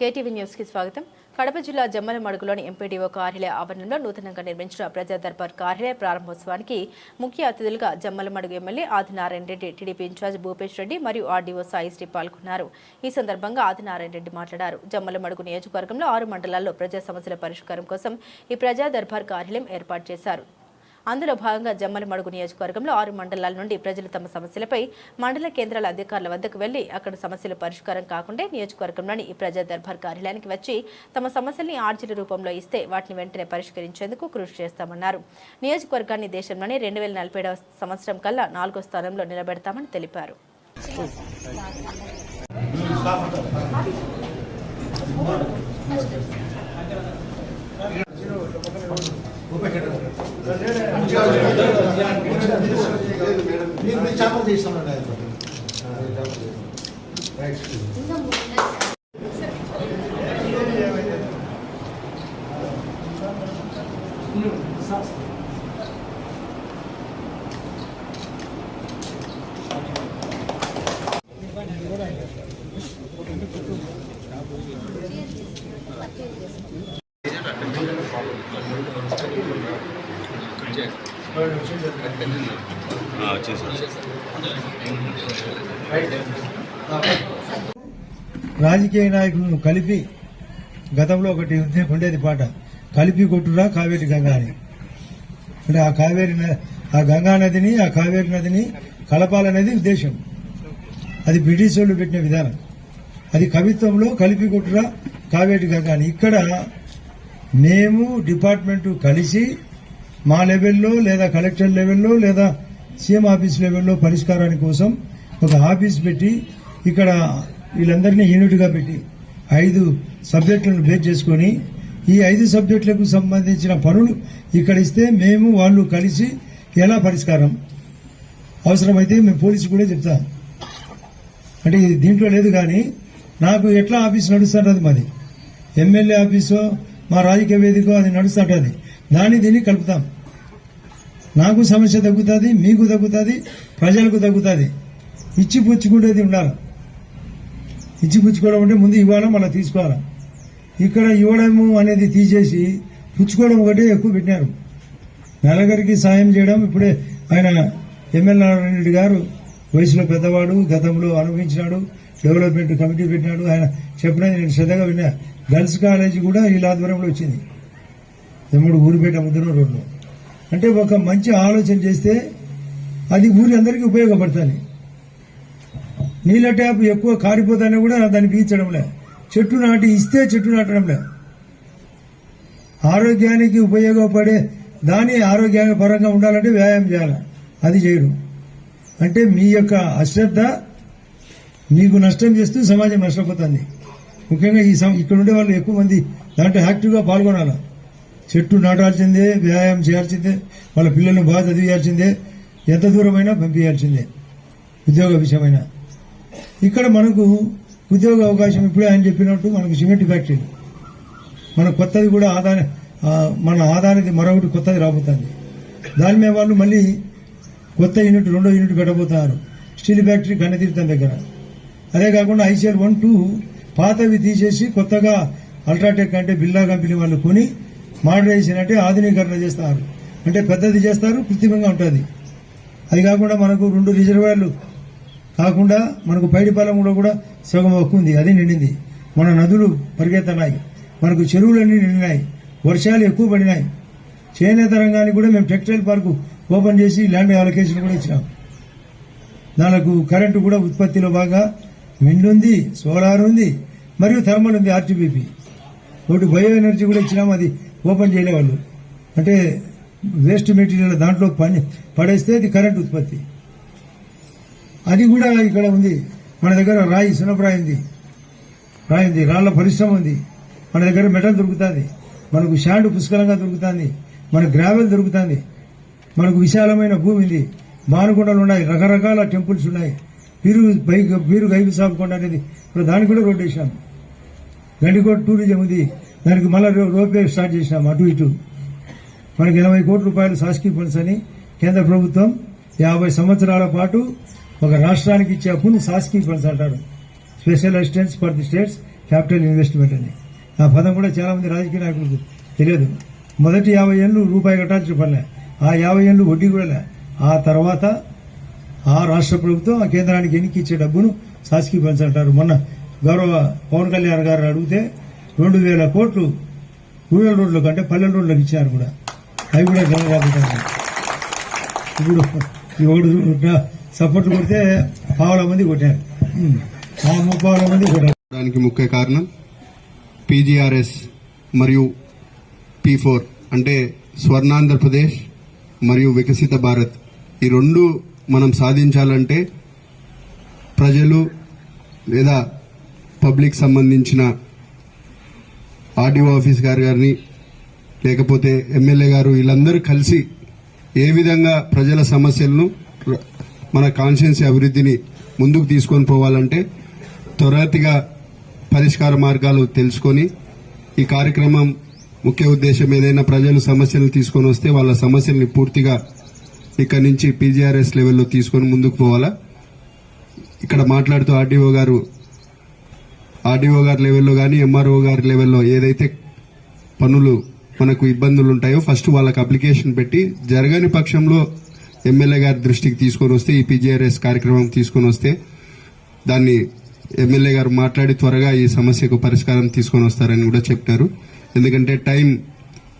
KTV న్యూస్కి స్వాగతం. కడప జిల్లా జమ్మలమడుగులోని ఎంపీడీఓ కార్యాలయ ఆవరణలో నూతనంగా నిర్మించిన ప్రజా దర్బార్ కార్యాలయ ప్రారంభోత్సవానికి ముఖ్య అతిథులుగా Jammalamadugu MLA Adinarayana Reddy TDP incharge Bhupesh Reddy మరియు ఆర్డీఓ సాయిశ్రీ పాల్గొన్నారు. ఈ సందర్భంగా ఆదినారాయణ రెడ్డి మాట్లాడారు. జమ్మలమడుగు నియోజకవర్గంలో ఆరు మండలాల్లో ప్రజా సమస్యల పరిష్కారం కోసం ఈ ప్రజా దర్బార్ కార్యాలయం ఏర్పాటు చేశారు. అందులో భాగంగా జమ్మలమడుగు నియోజకవర్గంలో ఆరు మండలాల నుండి ప్రజలు తమ సమస్యలపై మండల కేంద్రాల అధికారుల వద్దకు వెళ్ళి అక్కడ సమస్యల పరిష్కారం కాకుండా నియోజకవర్గంలోని ఈ ప్రజా దర్బార్ కార్యాలయానికి వచ్చి తమ సమస్యల్ని ఆర్జీల రూపంలో ఇస్తే వాటిని వెంటనే పరిష్కరించేందుకు కృషి చేస్తామన్నారు. నియోజకవర్గాన్ని దేశంలోనే రెండు వేల నలభై సంవత్సరం కల్లా నాలుగో స్థానంలో నిలబెడతామని తెలిపారు. మీరు మీరు చేపలు తీస్తామండి ఆయన రాజకీయ నాయకులను కలిపి గతంలో ఒకటి ఉండేది పాట. కలిపి కొట్టురా కావేరి గంగా అని అంటే ఆ కావేరి ఆ గంగా నదిని ఆ కావేరి నదిని కలపాలనేది ఉద్దేశం. అది బ్రిటిష్ వాళ్ళు పెట్టిన విధానం. అది కవిత్వంలో కలిపి కొట్టురా కావేరి గంగా అని ఇక్కడ మేము డిపార్ట్మెంటు కలిసి మా లెవెల్లో లేదా కలెక్టర్ లెవెల్లో లేదా సీఎం ఆఫీస్ లెవెల్లో పరిష్కారాని కోసం ఒక ఆఫీస్ పెట్టి ఇక్కడ వీళ్ళందరినీ యూనిట్గా పెట్టి ఐదు సబ్జెక్టులను బేస్ చేసుకొని ఈ ఐదు సబ్జెక్టులకు సంబంధించిన పనులు ఇక్కడ ఇస్తే మేము వాళ్ళు కలిసి ఎలా పరిష్కారం అవసరమైతే మేము పోలీసు కూడా చెప్తాం. అంటే ఇది దీంట్లో లేదు కానీ నాకు ఎట్లా ఆఫీస్ నడుస్తుంటుంది మాది ఎమ్మెల్యే ఆఫీసో మా రాజకీయ వేదికో అది నడుస్తుంటుంది. దాన్ని దీన్ని కలుపుతాం. నాకు సమస్య తగ్గుతుంది మీకు తగ్గుతుంది ప్రజలకు తగ్గుతుంది. ఇచ్చి పుచ్చుకునేది ఉండాలి. ఇచ్చి పుచ్చుకోవడం అంటే ముందు ఇవ్వాలి మళ్ళీ తీసుకోవాలా. ఇక్కడ ఇవ్వడము అనేది తీసేసి పుచ్చుకోవడం ఒకటే ఎక్కువ పెట్టినారు. నలగరికి సాయం చేయడం ఇప్పుడే ఆయన ఎమ్మెల్యే నారాయణ రెడ్డి గారు వయసులో పెద్దవాడు గతంలో అనుభవించినాడు డెవలప్మెంట్ కమిటీ పెట్టినాడు. ఆయన చెప్పినది నేను శ్రద్ధగా విన్నా. గర్ల్స్ కాలేజీ కూడా వీళ్ళ ఆధ్వర్యంలో వచ్చింది. ఎమ్ముడు ఊరిపేట ముద్ర రోడ్లో. అంటే ఒక మంచి ఆలోచన చేస్తే అది ఊరి అందరికీ ఉపయోగపడుతుంది. నీళ్ళ ట్యాప్ ఎక్కువ కారిపోతానే కూడా దాన్ని పీల్చడంలే చెట్టు నాటి ఇస్తే చెట్టు నాటడంలే ఆరోగ్యానికి ఉపయోగపడే దాని ఆరోగ్య పరంగా ఉండాలంటే వ్యాయామం చేయాలి. అది చేయడం. అంటే మీ యొక్క అశ్రద్ధ మీకు నష్టం చేస్తూ సమాజం నష్టపోతుంది. ముఖ్యంగా ఈ ఇక్కడ ఉండే వాళ్ళు ఎక్కువ మంది దాంట్లో యాక్టివ్గా పాల్గొనాలి. చెట్టు నాటాల్సిందే వ్యాయామం చేయాల్సిందే వాళ్ళ పిల్లల్ని బాగా చదివించాల్సిందే ఎంత దూరమైనా పంపించాల్సిందే ఉద్యోగ విషయమైన. ఇక్కడ మనకు ఉద్యోగ అవకాశం ఇప్పుడే ఆయన చెప్పినట్టు మనకు సిమెంట్ ఫ్యాక్టరీ. మన కొత్తది కూడా ఆదాని మన ఆదానికి మరొకటి కొత్తది రాబోతుంది. దాని మీద వాళ్ళు మళ్ళీ కొత్త యూనిట్ రెండో యూనిట్ పెట్టబోతున్నారు స్టీల్ ఫ్యాక్టరీ గణతీర్థం దగ్గర. అదే కాకుండా ఐసీఎల్ వన్ టూ పాతవి తీసేసి కొత్తగా అల్ట్రాటెక్ అంటే బిల్లా కంపెనీ వాళ్ళు కొని మోడరైజేషన్ అంటే ఆధునీకరణ చేస్తారు. అంటే పెద్దది చేస్తారు కృత్రిమంగా ఉంటుంది. అది కాకుండా మనకు రెండు రిజర్వాయర్లు కాకుండా మనకు పైడిపాలెం కూడా కూడా సగం హక్కు ఉంది అది నిండింది. మన నదులు పరిగెత్తనాయి మనకు చెరువులన్నీ నిండినాయి. వర్షాలు ఎక్కువ పడినాయి. చేనేత రంగానికి కూడా మేము టెక్స్టైల్ పార్కు ఓపెన్ చేసి ల్యాండ్ అలొకేషన్ కూడా ఇచ్చినాం. దానికి కరెంటు కూడా ఉత్పత్తిలో బాగా విండ్ ఉంది సోలార్ ఉంది మరియు థర్మల్ ఉంది ఆర్టీబీపీ. ఒకటి బయో ఎనర్జీ కూడా ఇచ్చినాం అది ఓపెన్ చేయలేవాళ్ళు. అంటే వేస్ట్ మెటీరియల్ దాంట్లో పని పడేస్తే అది కరెంట్ ఉత్పత్తి. అది కూడా ఇక్కడ ఉంది. మన దగ్గర రాయి సునపరాయి ఉంది. రాయి ఉంది. రాళ్ళ పరిశ్రమ ఉంది. మన దగ్గర మెటల్ దొరుకుతుంది. మనకు షాండ్ పుష్కలంగా దొరుకుతుంది. మన గ్రావెల్ దొరుకుతుంది. మనకు విశాలమైన భూమి ఉంది. మానుకొండలు ఉన్నాయి. రకరకాల టెంపుల్స్ ఉన్నాయి. పీరు పై పీరు గైబు సాగు కొండ అనేది ఇప్పుడు దానికి కూడా రోడ్ వేసాం గండికోట టూరిజం ఉంది. దానికి మళ్ళీ రోపే స్టార్ట్ చేసినాం అటు ఇటు. మనకి ఇరవై కోట్ల రూపాయలు సాస్కీ ఫండ్స్ అని కేంద్ర ప్రభుత్వం యాభై సంవత్సరాల పాటు ఒక రాష్ట్రానికి ఇచ్చే అప్పును సాస్కీ ఫండ్స్ అంటారు. Special assistance for the states capital investment అని. ఆ పదం కూడా చాలామంది రాజకీయ నాయకులకు తెలియదు. మొదటి యాభై ఏళ్ళు రూపాయి కట్టాల్సిన పనిలే. ఆ యాభై ఏళ్ళు వడ్డీ కూడా లే. ఆ తర్వాత ఆ రాష్ట్ర ప్రభుత్వం ఆ కేంద్రానికి ఎన్నికిచ్చే ఇచ్చే డబ్బును శాసకి అంటారు. మొన్న గౌరవ పవన్ కళ్యాణ్ గారు అడిగితే రెండు వేల కోట్లు రూరల్ రోడ్లకు అంటే పల్లెల రోడ్లకు ఇచ్చారు కూడా. అవి కూడా జమ ఇప్పుడు ఒకడు సపోర్ట్ కొడితే పావుల మంది కొట్టారు. ఉమ్. ఆ ముప్పావుల మంది కొట్టారు. దానికి ముఖ్య కారణం పీజీఆర్ఎస్ మరియు పీ ఫోర్ అంటే స్వర్ణాంధ్రప్రదేశ్ మరియు వికసిత భారత్. ఈ రెండు మనం సాధించాలంటే ప్రజలు లేదా పబ్లిక్ సంబంధించిన ఆర్డీఓ ఆఫీస్ గారు గారిని లేకపోతే ఎమ్మెల్యే గారు వీళ్ళందరూ కలిసి ఏ విధంగా ప్రజల సమస్యలను మన కాన్షియన్స్ అభివృద్ధిని ముందుకు తీసుకొని పోవాలంటే త్వరతిగా పరిష్కార మార్గాలు తెలుసుకొని ఈ కార్యక్రమం ముఖ్య ఉద్దేశం ఏదైనా ప్రజలు సమస్యలు తీసుకొని వస్తే వాళ్ళ సమస్యల్ని పూర్తిగా ఇక్కడ నుంచి పీజీఆర్ఎస్ లెవెల్లో తీసుకొని ముందుకు పోవాలా. ఇక్కడ మాట్లాడుతూ ఆర్డీఓ గారు ఆర్డీఓ గారి లెవెల్లో కానీ ఎంఆర్ఓ గారి లెవెల్లో ఏదైతే పనులు మనకు ఇబ్బందులు ఉంటాయో ఫస్ట్ వాళ్ళకి అప్లికేషన్ పెట్టి జరగని పక్షంలో ఎమ్మెల్యే గారి దృష్టికి తీసుకొని వస్తే ఈ పీజీఆర్ఎస్ కార్యక్రమం తీసుకొని వస్తే దాన్ని ఎమ్మెల్యే గారు మాట్లాడి త్వరగా ఈ సమస్యకు పరిష్కారం తీసుకొని వస్తారని కూడా చెప్పారు. ఎందుకంటే టైం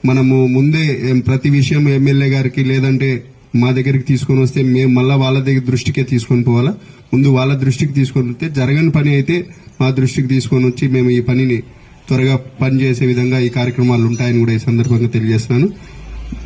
మనము ముందే ప్రతి విషయం ఎమ్మెల్యే గారికి లేదంటే మా దగ్గరికి తీసుకొని వస్తే మేము మళ్ళా వాళ్ళ దగ్గర దృష్టికే తీసుకొని పోవాలా? ముందు వాళ్ళ దృష్టికి తీసుకొని వస్తే జరగని పని అయితే మా దృష్టికి తీసుకొని వచ్చి మేము ఈ పనిని త్వరగా పనిచేసే విధంగా ఈ కార్యక్రమాలు ఉంటాయని కూడా ఈ సందర్భంగా తెలియజేస్తున్నాను.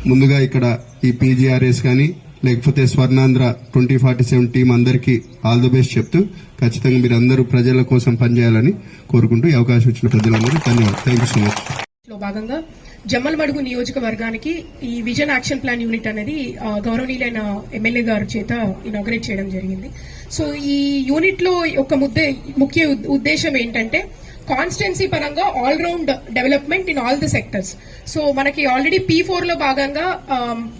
ముందుగా ఇక్కడ ఈ పీజీఆర్ఎస్ కానీ లేకపోతే Swarnandhra twenty forty seven team అందరికీ ఆల్ ది బెస్ట్ చెప్తూ ఖచ్చితంగా మీరు అందరూ ప్రజల కోసం పనిచేయాలని కోరుకుంటూ ఈ అవకాశం ఇచ్చిన ప్రజలందరూ ధన్యవాదాలు. థ్యాంక్ యూ సో మచ్లో భాగంగా జమ్మలమడుగు నియోజకవర్గానికి ఈ విజన్ యాక్షన్ ప్లాన్ యూనిట్ అనేది గౌరవనీయులైన ఎమ్మెల్యే గారి చేత ఇనాగ్రేట్ చేయడం జరిగింది. సో ఈ యూనిట్లో ఒక ముద్దే ముఖ్య ఉద్- ఉద్దేశం ఏంటంటే కాన్స్టెన్సీ పరంగా all round development in all the sectors so మనకి ఆల్రెడీ పీ ఫోర్లో భాగంగా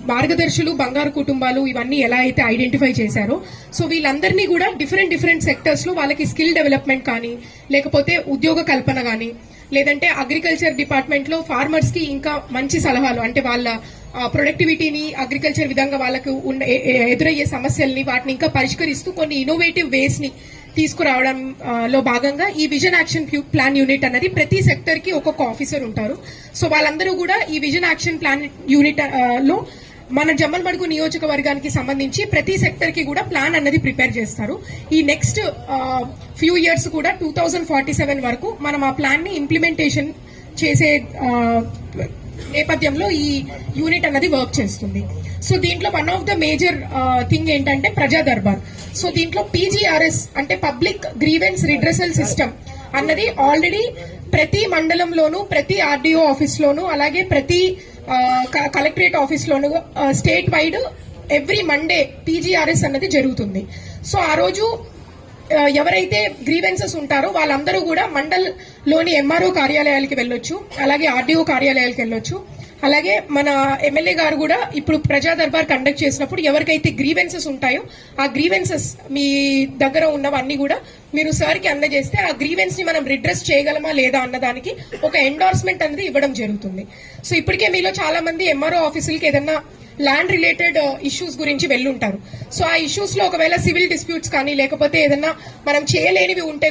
మార్గదర్శులు బంగారు కుటుంబాలు ఇవన్నీ ఎలా అయితే ఐడెంటిఫై చేశారో సో వీళ్ళందరినీ కూడా డిఫరెంట్ డిఫరెంట్ సెక్టర్స్లో వాళ్ళకి స్కిల్ డెవలప్మెంట్ కానీ లేకపోతే ఉద్యోగ కల్పన కానీ లేదంటే అగ్రికల్చర్ డిపార్ట్మెంట్లో ఫార్మర్స్కి ఇంకా మంచి సలహాలు అంటే వాళ్ళ ప్రొడక్టివిటీని అగ్రికల్చర్ విధంగా వాళ్ళకు ఉన్న ఎదురయ్యే సమస్యల్ని వాటిని ఇంకా పరిష్కరిస్తూ కొన్ని ఇన్నోవేటివ్ వేస్ని తీసుకురావడం లో భాగంగా ఈ విజన్ యాక్షన్ ప్లాన్ యూనిట్ అనేది ప్రతి సెక్టర్కి ఒక్కొక్క ఆఫీసర్ ఉంటారు. సో వాళ్ళందరూ కూడా ఈ విజన్ యాక్షన్ ప్లాన్ యూనిట్లో మన జమ్మల్మడుగు నియోజకవర్గానికి సంబంధించి ప్రతి సెక్టర్కి కూడా ప్లాన్ అన్నది ప్రిపేర్ చేస్తారు. ఈ నెక్స్ట్ ఫ్యూ ఇయర్స్ కూడా టూ థౌజండ్ ఫార్టీ సెవెన్ వరకు మనం ఆ ప్లాన్ని ఇంప్లిమెంటేషన్ చేసే నేపథ్యంలో ఈ యూనిట్ అన్నది వర్క్ చేస్తుంది. సో దీంట్లో one of the major thing ఏంటంటే ప్రజా దర్బార్. సో దీంట్లో పీజీఆర్ఎస్ అంటే పబ్లిక్ గ్రీవెన్స్ రిడ్రెసల్ సిస్టమ్ అన్నది ఆల్రెడీ ప్రతి మండలంలోనూ ప్రతి ఆర్డీఓ ఆఫీస్ లోను అలాగే ప్రతి collectorate ఆఫీస్లోను state wide every Monday PGRS అన్నది జరుగుతుంది. సో ఆ రోజు ఎవరైతే గ్రీవెన్సెస్ ఉంటారో వాళ్ళందరూ కూడా మండల్లోని ఎంఆర్ఓ కార్యాలయాలకి వెళ్ళొచ్చు అలాగే ఆర్డీఓ కార్యాలయాలకు వెళ్ళొచ్చు. అలాగే మన ఎమ్మెల్యే గారు కూడా ఇప్పుడు ప్రజా దర్బార్ కండక్ట్ చేసినప్పుడు ఎవరికైతే గ్రీవెన్సెస్ ఉంటాయో ఆ గ్రీవెన్సెస్ మీ దగ్గర ఉన్నవన్నీ కూడా మీరు సార్కి అందజేస్తే ఆ గ్రీవెన్స్ని మనం రిడ్రెస్ చేయగలమా లేదా అన్నదానికి ఒక ఎండార్స్మెంట్ అనేది ఇవ్వడం జరుగుతుంది. సో ఇప్పటికే మీలో చాలా మంది ఎంఆర్ఓ ఆఫీసులకి ఏదన్నా ల్యాండ్ రిలేటెడ్ ఇష్యూస్ గురించి వెళ్ళుంటారు. సో ఆ ఇష్యూస్లో ఒకవేళ సివిల్ డిస్ప్యూట్స్ కానీ లేకపోతే ఏదన్నా మనం చేయలేనివి ఉంటే